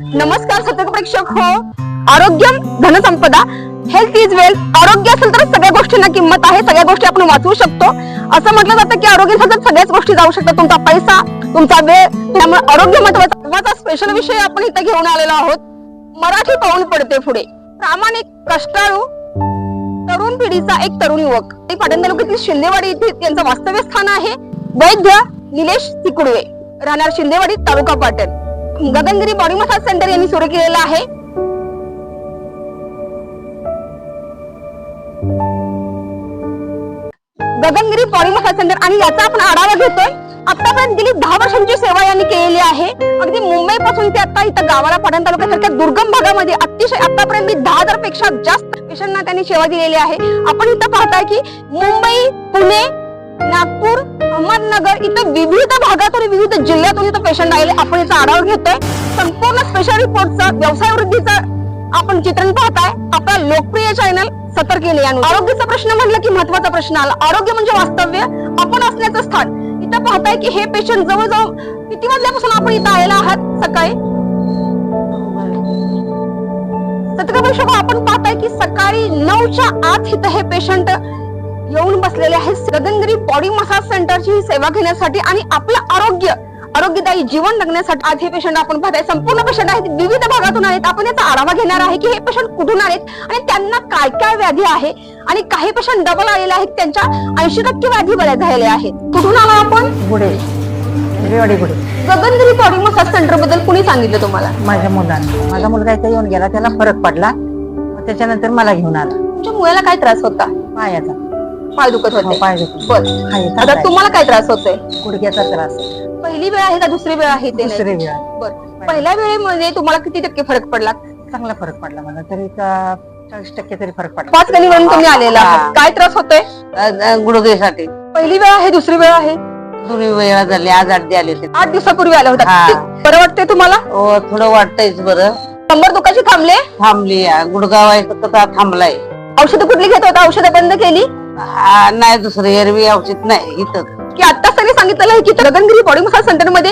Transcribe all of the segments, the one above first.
नमस्कार सतत प्रेक्षक हो. आरोग्य धनसंपदा हेल्थ इज वेल आरोग्य असेल तर सगळ्या गोष्टींना किंमत आहे सगळ्या गोष्टी आपण वाचवू शकतो. असं म्हटलं जातं की आरोग्य सगळ्याच गोष्टी जाऊ शकतात. तुमचा पैसा तुमचा वेळ त्यामुळे आरोग्य महत्त्वाचा. स्पेशल विषय आपण इथे घेऊन आलेलो आहोत. मराठी पाऊन पडते पुढे. प्रामाणिक कष्टाळू तरुण पिढीचा एक तरुण युवक. ते पाटण तालुक्यातील शिंदेवाडी इथे त्यांचं वास्तव्य स्थान आहे. वैद्य निलेश तिकुडवे राहणार Shindewadi taluka Patan. Gagangiri body massage centre यांनी सुरू केलेलं आहे. गगनगिरी बॉडी मसाज सेंटर आणि याचा आपण आढावा घेतोय. आतापर्यंत गेली दहा वर्षांची सेवा यांनी केलेली आहे. अगदी मुंबई पासून ते आता इथं गावाला पाटण तालुक्यासारख्या दुर्गम भागामध्ये अतिशय आतापर्यंत दहा हजारपेक्षा जास्त पेशंटना त्यांनी सेवा दिलेली आहे. आपण इथं पाहताय की मुंबई पुणे नागपूर अहमदनगर इथं विविध भागातून विविध जिल्ह्यातून इथं पेशंट आले आपण याचा आढावा घेतोय. संपूर्ण स्पेशल रिपोर्टचा व्यवसाय वृद्धीचा आपण चित्रण पाहताय. आपला लोकप्रिय चॅनल सतर्क केले आरोग्याचा प्रश्न म्हटलं की महत्त्वाचा प्रश्न आला. आरोग्य म्हणजे वास्तव्य. आपण असण्याचं स्थान. इथं पाहताय की हे पेशंट जवळजवळ किती वाजल्यापासून आपण इथं आलेला आहात? सकाळी? सतत आपण पाहताय की सकाळी नऊच्या आत इथं हे पेशंट येऊन बसलेले आहेत. गगनगिरी बॉडी मसाज सेंटरची ही सेवा घेण्यासाठी आणि आपलं आरोग्य आरोग्यदायी जीवन जगण्यासाठी आज हे पेशंट आपण पाहताय. संपूर्ण पेशंट आहेत. विविध भागातून आहेत. आपण याचा आढावा घेणार आहे की हे पेशंट कुठून आलेत आणि त्यांना काय काय व्याधी आहे आणि काही पेशंट डबल आलेले आहेत. त्यांच्या ऐंशी टक्के व्याधी बऱ्या झालेल्या आहेत. कुठून आला आपण? गुढे. गगनगिरी बॉडी मसाज सेंटरबद्दल कुणी सांगितलं तुम्हाला? माझ्या मुलांना. माझा मुलगा इथे येऊन गेला. त्याला फरक पडला. त्याच्यानंतर मला घेऊन आला. तुमच्या मुलाला काय त्रास होता? पायाचा. पाय दुखत होते. पाय दुखतो. बर. आता. तुम्हाला काय त्रास होतोय? गुडघ्याचा त्रास. पहिली वेळ आहे का दुसरी वेळ आहे ते दुसरी वेळ बर. पहिल्या वेळेमध्ये तुम्हाला किती टक्के फरक पडला? चांगला फरक पडला मला. तरी का चाळीस टक्के तरी फरक पडला. पाच गणीवरून तुम्ही आलेला आहात. काय त्रास होतोय? गुडघेसाठी पहिली वेळ आहे दुसरी वेळ आहे? दोन्ही वेळा झाली. आज आठ आले होते. आठ दिवसापूर्वी आला होता. हा. किती- बरं वाटतंय तुम्हाला? हो थोडं वाटतंयच बरं. कंबर दुखाची थांबले? थांबली. गुडघा व्हायचं तर थांबलाय. औषधं कुठली घेत होता? औषधं बंद केली? नाही दुसरं एरवी औषध नाही इथं. की आताच त्यांनी सांगितलेलं आहे की गगनगिरी बॉडी मसाज सेंटरमध्ये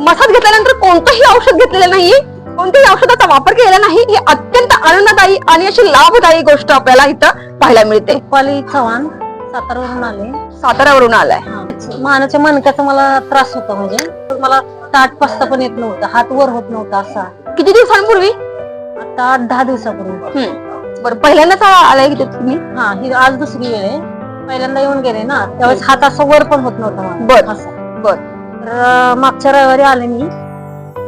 मसाज घेतल्यानंतर कोणतंही औषध घेतलेलं नाहीये. कोणत्याही औषधाचा वापर केलेला नाही. ही अत्यंत आनंददायी आणि अशी लाभदायी गोष्ट आपल्याला इथं पाहायला मिळते. रुपाली चव्हाण सातारावरून आले. साताऱ्यावरून आलाय. मानाच्या मणक्याचा मला त्रास होता म्हणजे. मला ताट पास्ता पण येत नव्हता हात वर होत नव्हता असा. किती दिवसांपूर्वी? आता आठ दहा दिवसापूर्वी. हम्म. बरं पहिल्यांदाच आलाय की तुम्ही? हा ही आज दुसरी वेळ आहे. पहिल्यांदा येऊन गेले ना त्यावेळेस हात असा वर पण होत नव्हता. बर. असा. बर. तर अं, मागच्या रविवारी आले मी.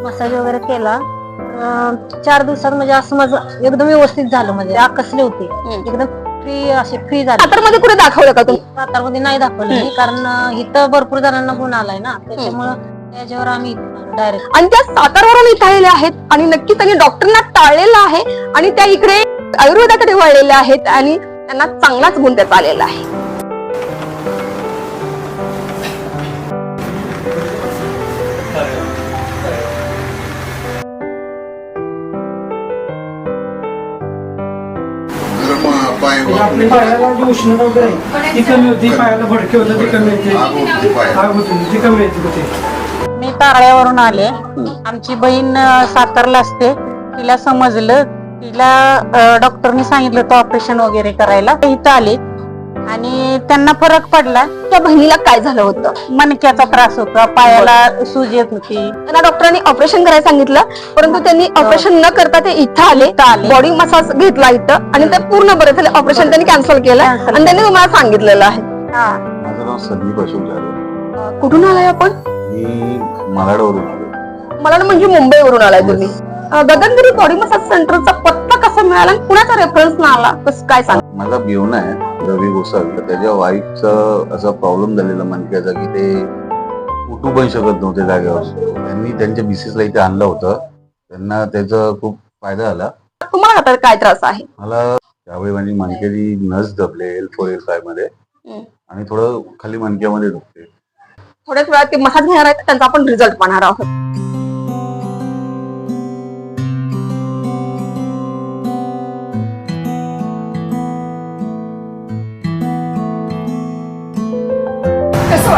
मसाज वगैरे केला. अं, चार दिवसात म्हणजे असं माझं एकदम व्यवस्थित झालं. म्हणजे आकसले होते. हम्म. एकदम फ्री असे फ्री झाले. सातारमध्ये कुठे दाखवलं का तुम्ही? सातारमध्ये नाही दाखवलं मी कारण अं, इथं भरपूर जणांना गुण आलाय ना. त्याच्यामुळं त्याच्यावर आम्ही डायरेक्ट आणि त्या सातारवरून इथे आलेल्या आहेत आणि नक्की त्यांनी डॉक्टरना टाळलेलं आहे आणि त्या इकडे आयुर्वेदाकडे वळलेले आहेत आणि त्यांना चांगलाच गुण त्याचा आलेला आहे. पायाला जी उष्णता वगैरे ती कमी होती पायाला भडके ती कमी येते आग होती ती कमी येते होते मी तारळ्यावरून आले. आमची बहीण सातारला असते. तिला समजलं तिला डॉक्टरनी सांगितलं होतं ऑपरेशन वगैरे करायला. इथं आले. आणि त्यांना फरक पडला. त्या बहिणीला काय झालं होतं? मणक्याचा त्रास होता. पायाला सूज येत होती. त्यांना डॉक्टरांनी ऑपरेशन करायला सांगितलं. परंतु त्यांनी ऑपरेशन न करता ते इथं आले. आले. बॉडी मसाज घेतला इथं. आणि ते पूर्ण बरं झाले. ऑपरेशन त्यांनी कॅन्सल केलं. Cancel आणि त्यांनी तुम्हाला सांगितलेलं आहे. माझं नाव संदीप अशोक जाधव. कुठून आलाय आपण? मी मालाडवरून आलो मला ना म्हणजे मुंबईवरून आलाय तुम्ही. गगनगिरी बॉडी मसाज सेंटरचा पत्ता कसा मिळाला आणि कुणाचा रेफरन्स ना आला? कसं काय सांग? माझा बिवना आहे रवी गोसावी त्याच्या वाईफचा असा प्रॉब्लेम झालेला मणक्याचा की ते उठू पण शकत नव्हते जागेवर. त्यांनी त्यांच्या मिसेसला इथे आणलं होतं. त्यांना त्याचा खूप फायदा झाला. तुम्हाला आता काय त्रास आहे? मला त्यावेळी माझी मणक्याची नस दबले एल फोर एल फायमध्ये. आणि थोडं खाली मणक्यामध्ये दुखते. थोड्याच वेळात ते मसाज घेणार आहेत त्यांचा आपण रिझल्ट पाहणार आहोत.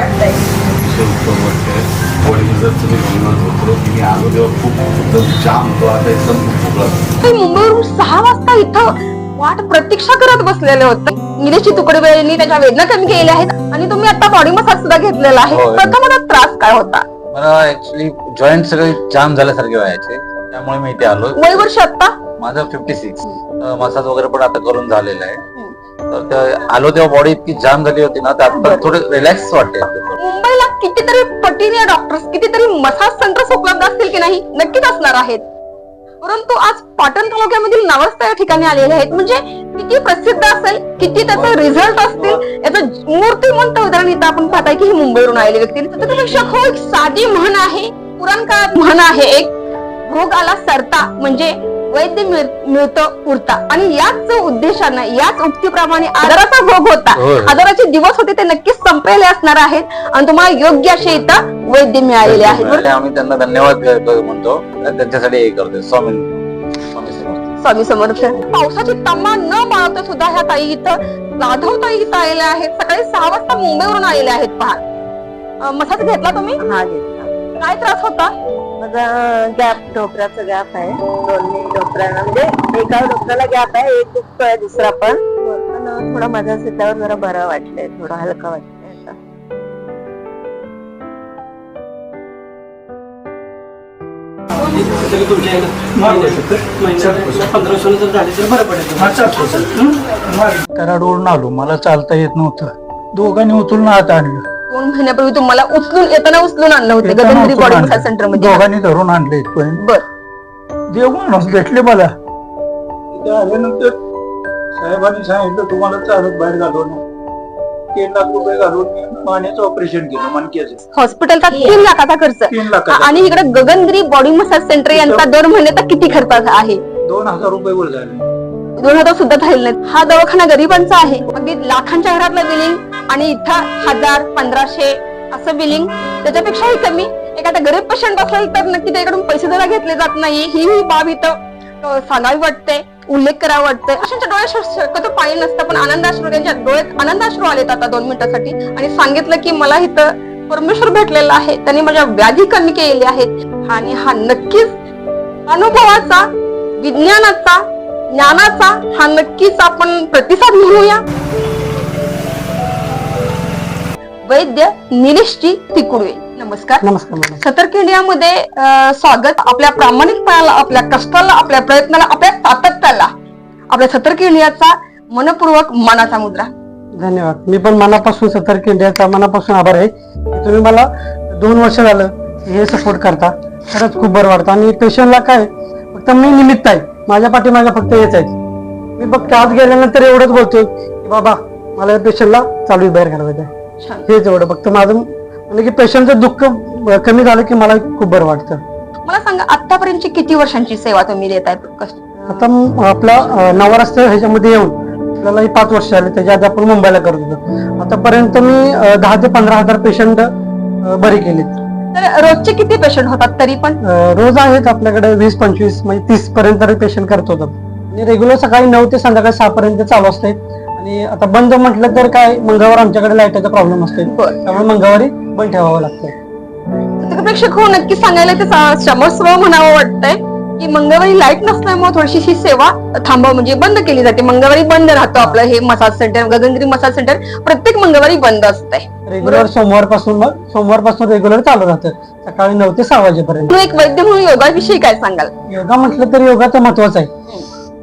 वाटतंय. अतिशय उत्तम वाटते बॉडी जर तुम्ही म्हणून होतो की मी आलो तेव्हा खूप एकदम जाम होतो आता एकदम खूप मोकळा ते मुंबईवरून सहा वाजता इथं वाट प्रतीक्षा करत बसलेले होते. निलेशची तुकडे वेळेनी त्याच्या वेदना कमी केलेल्या आहेत आणि तुम्ही आता बॉडी मसाज सुद्धा घेतलेला आहे. प्रथम त्रास काय होता? मला ऍक्च्युली जॉईंट सगळे जाम झाल्यासारखे व्हायचे. त्यामुळे मी इथे आलो वय वर्ष आता माझं फिफ्टी सिक्स मसाज वगैरे पण आता करून झालेलं आहे. तर आलो तेव्हा बॉडी इतकी जाम झाली होती ना तर आता थोडं रिलॅक्स वाटते मुंबईला कितीतरी पटीने डॉक्टर्स कितीतरी मसाज सेंटर्स उपलब्ध असतील की नाही नक्कीच असणार आहेत. परंतु आज पाटण तालुक्यामधील नवस या ठिकाणी आलेले आहेत. म्हणजे किती प्रसिद्ध असेल किती त्याचे रिझल्ट असतील याचं मूर्तिमंत उदाहरण इथं आपण पाहताय की ही मुंबईवरून आलेली व्यक्ती त्याच्यापेक्षा हो एक साधी म्हण आहे पुराण काळात म्हण आहे एक रोग आला सरता म्हणजे वैद्य मिळ- मिळतं उरता. आणि याच उद्देशानं याच उक्तीप्रमाणे आजाराचा भोग होता. आजाराचे दिवस होते ते नक्कीच संपलेले असणार आहेत. आणि तुम्हाला योग्य असे इथं वैद्य मिळालेले आहेत. आम्ही त्यांना धन्यवाद म्हणतो. त्यांच्यासाठी हे करतो. स्वामी स्वामी समर्थ. पावसाची तमा न बाळगता सुद्धा ह्या ताई इथं जाधव ताई इथं आलेल्या आहेत. सकाळी सहा वाजता मुंबईवरून आलेल्या आहेत पहा. मसाज घेतला तुम्ही? हा घेतला. काय त्रास होता? माझा गॅप डोकऱ्याचा गॅप आहे. दोन्ही डोकऱ्याला म्हणजे एका डोकऱ्याला गॅप आहे एक दुखतोय दुसरा पण. पण थोडा माझ्या त्यावर जरा बरं वाटलंय थोडा हलका वाटतंय आता. कराडवरून आलो मला चालता येत नव्हतं. दोघांनी उचलून आत आणलं. दोन महिन्यापूर्वी तुम्हाला उचलून येताना उचलून आणलं होते येताना गगनगिरी बॉडी आणलं. मसाज सेंटरमध्ये दोघांनी धरून आणले इथपर्यंत. बर. देव माणूस भेटले मला. इथे आल्यानंतर साहेबांनी सांगितलं तुम्हाला चालत बाहेर घालवणं. तीन लाख रुपये घालून मी मानेचं ऑपरेशन केलं मणक्याचं. हॉस्पिटलचा तीन लाखाचा खर्च. तीन लाखाचा आणि इकडे गगनगिरी बॉडी मसाज सेंटर यांचा दर महिन्याचा किती खर्च आहे? दोन हजार रुपये वर झाले. दोन हजार सुद्धा झालेलं नाहीत. हा दवाखाना गरिबांचा आहे. अगदी लाखांच्या घरातलं बिलिंग आणि इथं हजार पंधराशे असं बिलिंग त्याच्यापेक्षाही कमी. एखादा गरीब पेशंट असेल तर नक्की त्याच्याकडून पैसे जरा घेतले जात नाही ही ही बाब इथं सांगावी वाटते उल्लेख करावा वाटतंय. अशांच्या डोळ्यात शक्यतो पाणी नसतं पण आनंदाश्रू त्यांच्या डोळ्यात आनंदाश्रू आलेत आता दोन मिनिटासाठी. आणि सांगितलं की मला इथं परमेश्वर भेटलेला आहे. त्यांनी माझ्या व्याधी कमी केलेली आहेत. आणि हा नक्कीच अनुभवाचा विज्ञानाचा ज्ञानाचा हा नक्कीच आपण प्रतिसाद म्हणूया वैद्य निलेशजी तिकुडवे नमस्कार. नमस्कार सतर्क इंडियामध्ये स्वागत. आपल्या प्रामाणिकपणाला आपल्या कष्टाला आपल्या प्रयत्नाला आपल्या सातत्याला. आपल्या सतर्क इंडियाचा मनपूर्वक मानाचा मुद्रा. धन्यवाद. मी पण मनापासून सतर्क इंडियाचा मनापासून आभार आहे. तुम्ही मला दोन वर्ष झालं हे सपोर्ट करता. खरंच खूप बरं वाटतं. आणि पेशंटला काय फक्त मी निमित्त आहे. माझ्या पाठीमागे फक्त हेच आहे मी फक्त आज गेल्यानंतर एवढंच बोलतोय की बाबा मला पेशंटला चालू बाहेर घालवायचं आहे. हेच एवढं. फक्त माझं म्हणजे की पेशंटचं दुःख कमी झालं की मला खूप बरं वाटतं. मला सांगा आतापर्यंतची किती वर्षांची सेवा तुम्ही देत आहे आता म- आपला अं, नवराष्ट्र ह्याच्यामध्ये येऊन आपल्याला ही पाच वर्ष झाले त्याच्या आधी आपण मुंबईला करत होतो. आतापर्यंत मी दहा ते पंधरा हजार पेशंट बरे केलेत. तर रोजचे किती पेशंट होतात तरी पण? रोज आहेत आपल्याकडे वीस पंचवीस म्हणजे तीस पर्यंत पेशंट करत होतात. आणि रेग्युलर सकाळी नऊ ते संध्याकाळी सहा पर्यंत चालू असते. आणि आता बंद म्हटलं तर काय मंगळवार आमच्याकडे लाईटाचा प्रॉब्लेम असतो. त्यामुळे मंगळवारी बंद ठेवावं लागतं. तर प्रेक्षक हो नक्की सांगायला ते सा- क्षमस्व म्हणावं वाटतंय. की मंगळवारी लाइट नसल्यामुळे थोडीशी सेवा थांबव. म्हणजे बंद केली जाते. मंगळवारी बंद राहतो आपलं हे massage centre Gagangiri massage centre प्रत्येक मंगळवारी बंद असतंय. रेग्युलर सोमवारपासून मग सोमवारपासून रेग्युलर चालू राहतं. सकाळी नऊ ते सहा वाजेपर्यंत. तुम्ही एक वैद्य म्हणून योगाविषयी काय सांगाल? योगा म्हटलं तर योगा तर महत्वाचं आहे.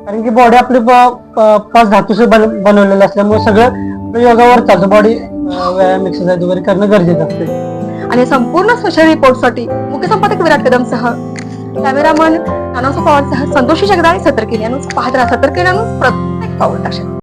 कारण की बॉडी आपली प- प- पाच धातूचे बन- बनवलेले असल्यामुळे सगळं आपलं योगावर चालतं. बॉडी व्यायाम एक्सरसाइज वगैरे करणं गरजेचं असते. आणि संपूर्ण स्पेशल रिपोर्टसाठी मुख्य संपादक विराट कदम सह कॅमेरामन नानासो पवार सह संतोषी जगदाळे सतर्क न्यूज पाहत राहा सतर्क न्यूज प्रत्येक पाऊल टाकशे